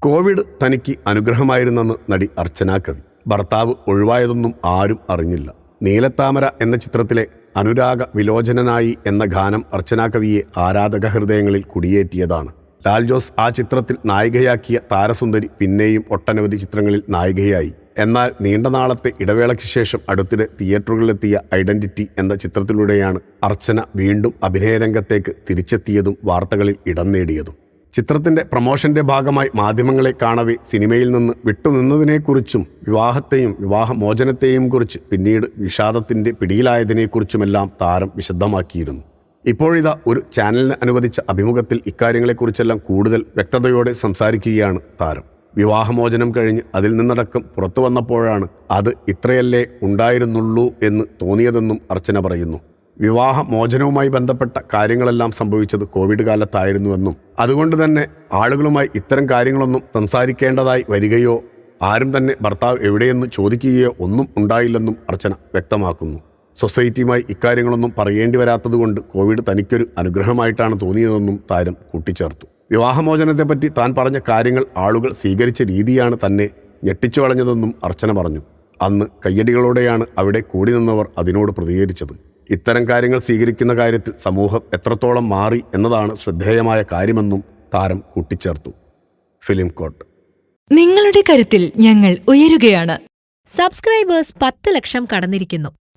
Covid തനിക്ക് അനുഗ്രഹമായിരുന്നെന്ന് നടി അർച്ചന കവി. ഭർത്താവ് ഒഴിവായതൊന്നും ആരും അറിഞ്ഞില്ല. നീലത്താമര എന്ന ചിത്രത്തിലെ അനുരാഗ വിലോചനനായി എന്ന ഗാനം അർച്ചന കവിയെ ആരാധക ഹൃദയങ്ങളിൽ കുടിയേറ്റിയതാണ്. ലാൽ ജോസ് ആ ചിത്രത്തിൽ നായികയാക്കിയ താരസുന്ദരി പിന്നെയും ഒട്ടനവധി ചിത്രങ്ങളിൽ നായികയായി. എന്നാൽ നീണ്ട നാളത്തെ ഇടവേളയ്ക്ക് ശേഷം അടുത്തിടെ തിയേറ്ററുകളിലെത്തിയ ഐഡന്റിറ്റി എന്ന ചിത്രത്തിലൂടെയാണ് അർച്ചന വീണ്ടും അഭിനയരംഗത്തേക്ക് തിരിച്ചെത്തിയതും വാർത്തകളിൽ ഇടം നേടിയതും. ചിത്രത്തിന്റെ പ്രൊമോഷന്റെ ഭാഗമായി മാധ്യമങ്ങളെ കാണവെ സിനിമയിൽ നിന്ന് വിട്ടുനിന്നതിനെക്കുറിച്ചും വിവാഹത്തെയും വിവാഹമോചനത്തെയും കുറിച്ച് പിന്നീട് വിഷാദത്തിന്റെ പിടിയിലായതിനെക്കുറിച്ചുമെല്ലാം താരം വിശദമാക്കിയിരുന്നു. ഇപ്പോഴിതാ ഒരു ചാനലിന് അനുവദിച്ച അഭിമുഖത്തിൽ ഇക്കാര്യങ്ങളെക്കുറിച്ചെല്ലാം കൂടുതൽ വ്യക്തതയോടെ സംസാരിക്കുകയാണ് താരം. വിവാഹമോചനം കഴിഞ്ഞ് അതിൽ നിന്നടക്കം പുറത്തു വന്നപ്പോഴാണ് അത് ഇത്രയല്ലേ ഉണ്ടായിരുന്നുള്ളൂ എന്ന് തോന്നിയതെന്നും അർച്ചന പറയുന്നു. വിവാഹമോചനവുമായി ബന്ധപ്പെട്ട കാര്യങ്ങളെല്ലാം സംഭവിച്ചത് കോവിഡ് കാലത്തായിരുന്നുവെന്നും അതുകൊണ്ട് തന്നെ ആളുകളുമായി ഇത്തരം കാര്യങ്ങളൊന്നും സംസാരിക്കേണ്ടതായി വരികയോ ആരും തന്നെ ഭർത്താവ് എവിടെയെന്ന് ചോദിക്കുകയോ ഒന്നും ഉണ്ടായില്ലെന്നും അർച്ചന വ്യക്തമാക്കുന്നു. സൊസൈറ്റിയുമായി ഇക്കാര്യങ്ങളൊന്നും പറയേണ്ടി വരാത്തതുകൊണ്ട് കോവിഡ് തനിക്കൊരു അനുഗ്രഹമായിട്ടാണ് തോന്നിയതെന്നും താരം കൂട്ടിച്ചേർത്തു. വിവാഹമോചനത്തെപ്പറ്റി താൻ പറഞ്ഞ കാര്യങ്ങൾ ആളുകൾ സ്വീകരിച്ച രീതിയാണ് തന്നെ ഞെട്ടിച്ചു കളഞ്ഞതെന്നും അർച്ചന പറഞ്ഞു. അന്ന് കയ്യടികളോടെയാണ് അവിടെ കൂടി നിന്നവർ അതിനോട് പ്രതികരിച്ചത്. ഇത്തരം കാര്യങ്ങൾ സ്വീകരിക്കുന്ന കാര്യത്തിൽ സമൂഹം എത്രത്തോളം മാറി എന്നതാണ് ശ്രദ്ധേയമായ കാര്യമെന്നും താരം കൂട്ടിച്ചേർത്തു. ഫിലിം കോട്ട്. നിങ്ങളുടെ കരുത്തിൽ ഞങ്ങൾ ഉയരുകയാണ്. സബ്സ്ക്രൈബേഴ്സ് പത്ത് ലക്ഷം കടന്നിരിക്കുന്നു.